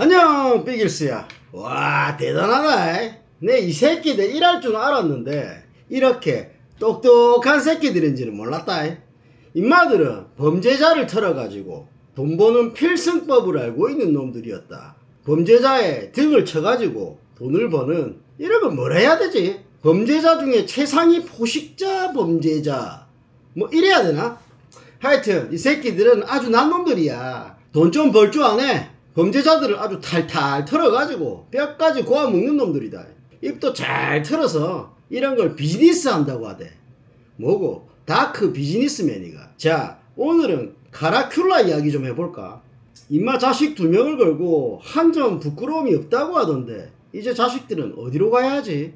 안녕 삐길스야. 와 대단하다. 내 이 새끼들 일할 줄 알았는데 이렇게 똑똑한 새끼들인지는 몰랐다. 인마들은 범죄자를 털어가지고 돈 버는 필승법을 알고 있는 놈들이었다. 범죄자의 등을 쳐가지고 돈을 버는 이러면 뭘 해야 되지? 범죄자 중에 최상위 포식자 범죄자. 뭐 이래야 되나? 하여튼 이 새끼들은 아주 난 놈들이야. 돈 좀 벌 줄 아네. 범죄자들을 아주 탈탈 털어가지고 뼈까지 고아 먹는 놈들이다. 입도 잘 털어서 이런 걸 비즈니스 한다고 하대. 뭐고? 다크 비즈니스맨이가. 자, 오늘은 카라큘라 이야기 좀 해볼까? 임마 자식 두 명을 걸고 한 점 부끄러움이 없다고 하던데 이제 자식들은 어디로 가야 하지?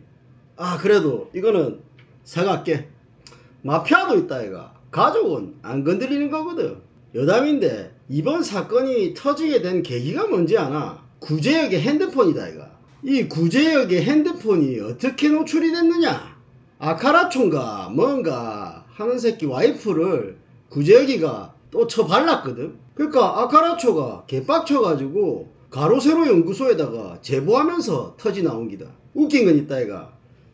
아 그래도 이거는 사갈게. 마피아도 있다 이가 가족은 안 건드리는 거거든 여담인데 이번 사건이 터지게 된 계기가 뭔지 아나? 구제역의 핸드폰이다 이가 이 구제역의 핸드폰이 어떻게 노출이 됐느냐? 아카라촌가 뭔가 하는 새끼 와이프를 구제역이가 또 쳐발랐거든. 그러니까 아카라초가 개빡쳐가지고 가로세로 연구소에다가 제보하면서 터지 나온 기다. 웃긴 건 있다 이가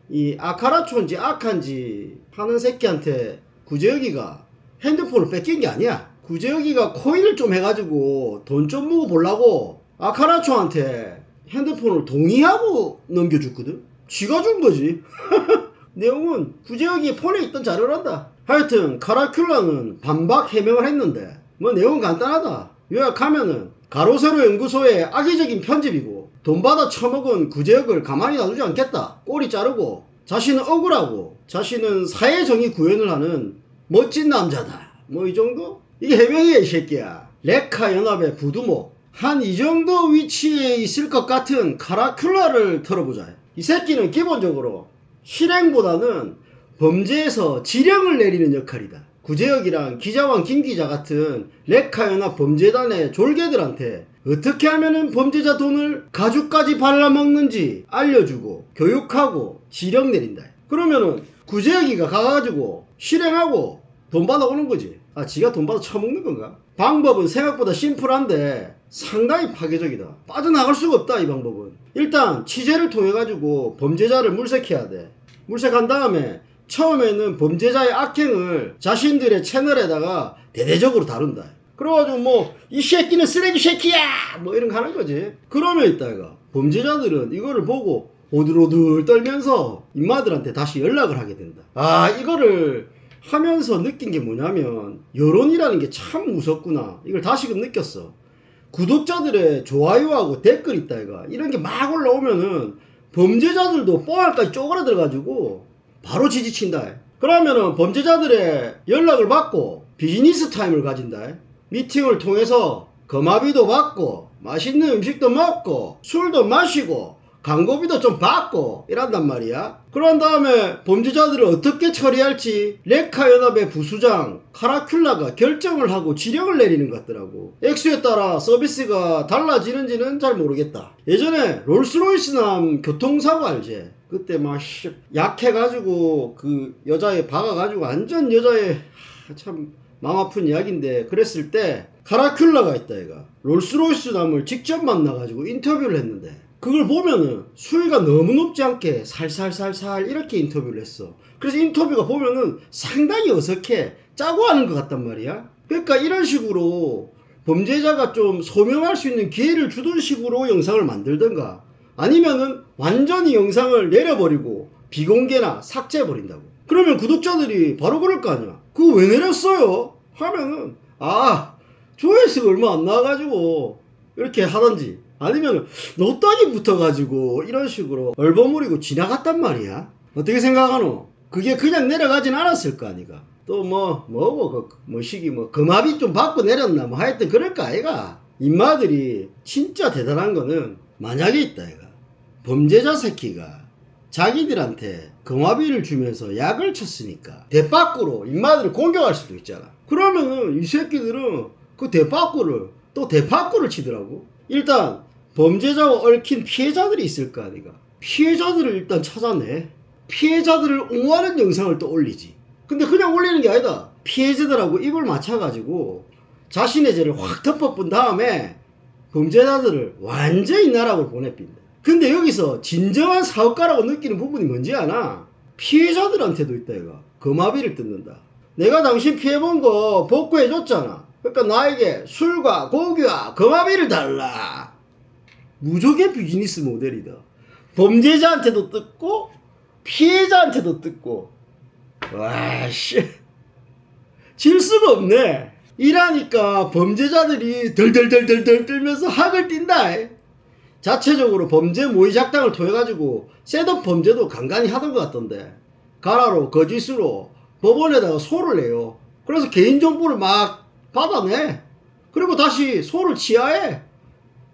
이 아카라촌지 악한지 하는 새끼한테 구제혁이가 핸드폰을 뺏긴 게 아니야. 구제혁이가 코인을 좀 해가지고 돈 좀 모아 보려고 아카라초한테 핸드폰을 동의하고 넘겨줬거든. 쥐가 준 거지. 내용은 구제혁이 폰에 있던 자료란다. 하여튼 카라큘라는 반박 해명을 했는데 뭐 내용은 간단하다. 요약하면은 가로세로 연구소의 악의적인 편집이고 돈 받아 처먹은 구제역을 가만히 놔두지 않겠다. 꼬리 자르고 자신은 억울하고 자신은 사회정의 구현을 하는 멋진 남자다. 뭐 이 정도? 이게 해명이야 이 새끼야. 레카 연합의 부두목 한 이 정도 위치에 있을 것 같은 카라큘라를 털어보자. 이 새끼는 기본적으로 실행보다는 범죄에서 지령을 내리는 역할이다. 구제혁이랑 기자왕 김기자 같은 레카 연합 범죄단의 졸개들한테 어떻게 하면은 범죄자 돈을 가죽까지 발라먹는지 알려주고 교육하고 지령 내린다. 그러면은 구제혁이가 가가지고 실행하고 돈 받아오는 거지. 아, 지가 돈 받아 처먹는 건가? 방법은 생각보다 심플한데 상당히 파괴적이다. 빠져나갈 수가 없다, 이 방법은. 일단 취재를 통해 가지고 범죄자를 물색해야 돼. 물색한 다음에 처음에는 범죄자의 악행을 자신들의 채널에다가 대대적으로 다룬다. 그래가지고 뭐 이 새끼는 쓰레기 새끼야 뭐 이런 거 하는 거지. 그러면 있다가 범죄자들은 이거를 보고 오들오들 떨면서 인마들한테 다시 연락을 하게 된다. 아 이거를 하면서 느낀 게 뭐냐면 여론이라는 게 참 무섭구나. 이걸 다시금 느꼈어. 구독자들의 좋아요하고 댓글 있다 이가 이런 게 막 올라오면은 범죄자들도 뽀알까지 쪼그라들어가지고 바로 지지친다. 그러면은 범죄자들의 연락을 받고 비즈니스 타임을 가진다. 미팅을 통해서 거마비도 받고 맛있는 음식도 먹고 술도 마시고 광고비도 좀 받고 이란단 말이야. 그런 다음에 범죄자들을 어떻게 처리할지 레카 연합의 부수장 카라큘라가 결정을 하고 지령을 내리는 것 같더라고. 액수에 따라 서비스가 달라지는지는 잘 모르겠다. 예전에 롤스로이스남 교통사고 알지? 그때 막 씨, 약해가지고 그 여자애 박아가지고 완전 여자애 하, 참 마음 아픈 이야기인데 그랬을 때 카라큘라가 있다 얘가 롤스로이스 남을 직접 만나가지고 인터뷰를 했는데 그걸 보면은 수위가 너무 높지 않게 살살살살 이렇게 인터뷰를 했어. 그래서 인터뷰가 보면은 상당히 어색해. 짜고 하는 것 같단 말이야. 그러니까 이런 식으로 범죄자가 좀 소명할 수 있는 기회를 주던 식으로 영상을 만들던가 아니면은 완전히 영상을 내려버리고 비공개나 삭제해버린다고. 그러면 구독자들이 바로 그럴 거 아니야. 그거 왜 내렸어요? 하면은 아 조회수가 얼마 안 나와가지고 이렇게 하던지 아니면 노딱이 붙어가지고 이런 식으로 얼버무리고 지나갔단 말이야 어떻게 생각하노? 그게 그냥 내려가진 않았을 거 아니가 또 뭐 뭐고 그 뭐 시기 뭐 금압이 좀 받고 내렸나 뭐 하여튼 그럴 거 아이가 인마들이 진짜 대단한 거는 만약에 있다 이가 범죄자 새끼가 자기들한테 금화비를 주면서 약을 쳤으니까 대빠꾸로 인마들을 공격할 수도 있잖아. 그러면은 이 새끼들은 그 대빠꾸를 또 대빠꾸를 치더라고. 일단 범죄자와 얽힌 피해자들이 있을 거 아니가. 피해자들을 일단 찾아내. 피해자들을 옹호하는 영상을 또 올리지. 근데 그냥 올리는 게 아니다. 피해자들하고 입을 맞춰가지고 자신의 죄를 확 덮어본 다음에 범죄자들을 완전히 나락으로 보내빈다. 근데 여기서 진정한 사업가라고 느끼는 부분이 뭔지 아나? 피해자들한테도 있다 이거. 거마비를 뜯는다. 내가 당신 피해본 거 복구해줬잖아. 그러니까 나에게 술과 고기와 거마비를 달라. 무조건 비즈니스 모델이다. 범죄자한테도 뜯고 피해자한테도 뜯고 와씨 질 수가 없네. 이라니까 범죄자들이 덜덜덜덜덜 떨면서 학을 띈다. 자체적으로 범죄 모의 작당을 통해 가지고 셋업 범죄도 간간히 하던 것 같던데 가라로 거짓으로 법원에다가 소를 내요. 그래서 개인정보를 막 받아내. 그리고 다시 소를 취하해.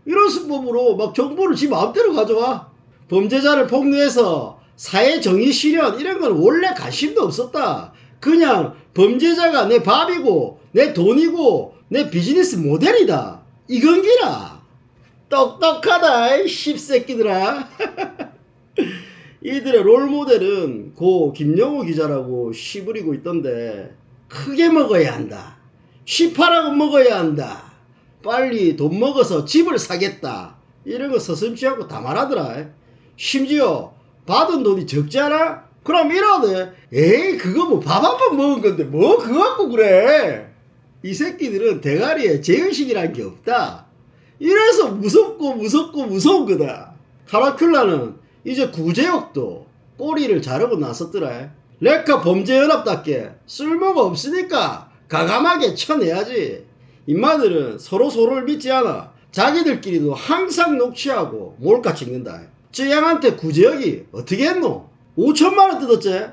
이런 수법으로 막 정보를 지 마음대로 가져와. 범죄자를 폭로해서 사회 정의 실현 이런 건 원래 관심도 없었다. 그냥 범죄자가 내 밥이고 내 돈이고 내 비즈니스 모델이다. 이건 기라. 똑똑하다 이 씹새끼들아. 이들의 롤 모델은 고 김영호 기자라고 시부리고 있던데 크게 먹어야 한다. 시파라고 먹어야 한다. 빨리 돈 먹어서 집을 사겠다. 이런 거 서슴지 않고 다 말하더라. 심지어 받은 돈이 적지 않아? 그럼 이러대. 에이 그거 뭐 밥 한 번 먹은 건데 뭐 그거 갖고 그래. 이 새끼들은 대가리에 제의식이란 게 없다. 이래서 무섭고 무섭고 무서운 거다. 카라큘라는 이제 구제역도 꼬리를 자르고 나섰더라. 레카 범죄연합답게 쓸모가 없으니까 가감하게 쳐내야지. 인마들은 서로 서로를 믿지 않아. 자기들끼리도 항상 녹취하고 몰카 찍는다. 저 양한테 구제역이 어떻게 했노? 5천만 원 뜯었지?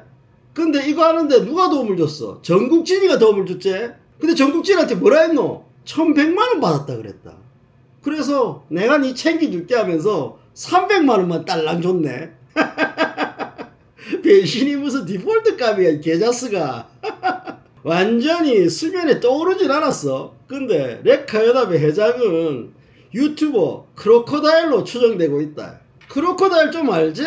근데 이거 하는데 누가 도움을 줬어? 전국진이가 도움을 줬지? 근데 전국진한테 뭐라 했노? 1100만 원 받았다 그랬다. 그래서 내가 니 챙겨줄게 하면서 300만 원만 딸랑 줬네. 배신이 무슨 디폴트 값이야, 이 개자스가. 완전히 수면에 떠오르진 않았어. 근데 레카 연합의 회장은 유튜버 크로코다일로 추정되고 있다. 크로코다일 좀 알지?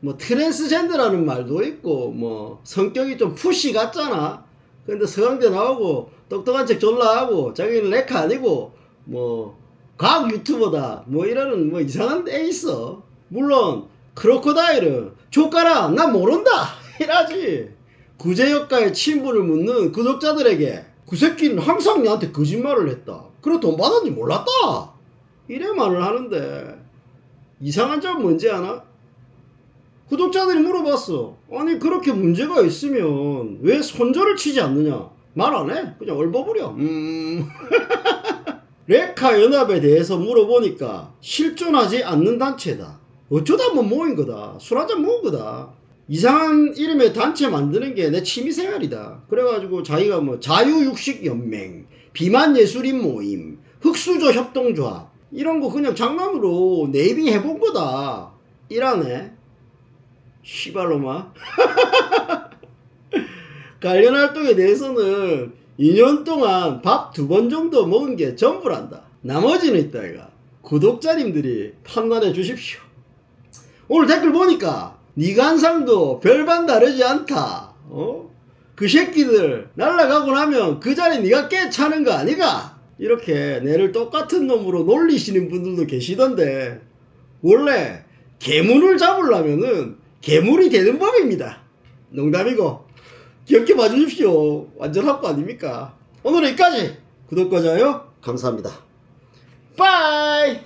뭐 트랜스젠더라는 말도 있고 뭐 성격이 좀 푸시 같잖아. 근데 서강대 나오고 똑똑한 척 졸라 하고 자기는 레카 아니고 뭐 과학 유튜버다 뭐 이러는 뭐 이상한 애 있어. 물론 크로코다일은 조카라 나 모른다 이라지. 구제역가의 친분을 묻는 구독자들에게 그 새끼는 항상 나한테 거짓말을 했다. 그래 돈 받았는지 몰랐다. 이래 말을 하는데 이상한 점은 뭔지 아나? 구독자들이 물어봤어. 아니 그렇게 문제가 있으면 왜 손절을 치지 않느냐? 말 안 해. 그냥 얼버무려. 음. 레카 연합에 대해서 물어보니까 실존하지 않는 단체다. 어쩌다 한번 모인 거다. 술 한잔 먹은 거다. 이상한 이름의 단체 만드는 게 내 취미 생활이다. 그래가지고 자기가 뭐 자유육식연맹, 비만예술인 모임, 흑수저 협동조합 이런 거 그냥 장난으로 네이밍 해본 거다. 이라네. 시발로마. 관련 활동에 대해서는 2년 동안 밥 두 번 정도 먹은 게 전부란다. 나머지는 있다, 이가. 구독자님들이 판단해 주십시오. 오늘 댓글 보니까 니가 한 상도 별반 다르지 않다. 어? 그 새끼들 날라가고 나면 그 자리 니가 깨 차는 거 아니가? 이렇게 내를 똑같은 놈으로 놀리시는 분들도 계시던데 원래 괴물을 잡으려면은 괴물이 되는 법입니다. 농담이고 기억해 봐주십시오. 완전 학고 아닙니까? 오늘은 여기까지. 구독과 좋아요 감사합니다. 빠이!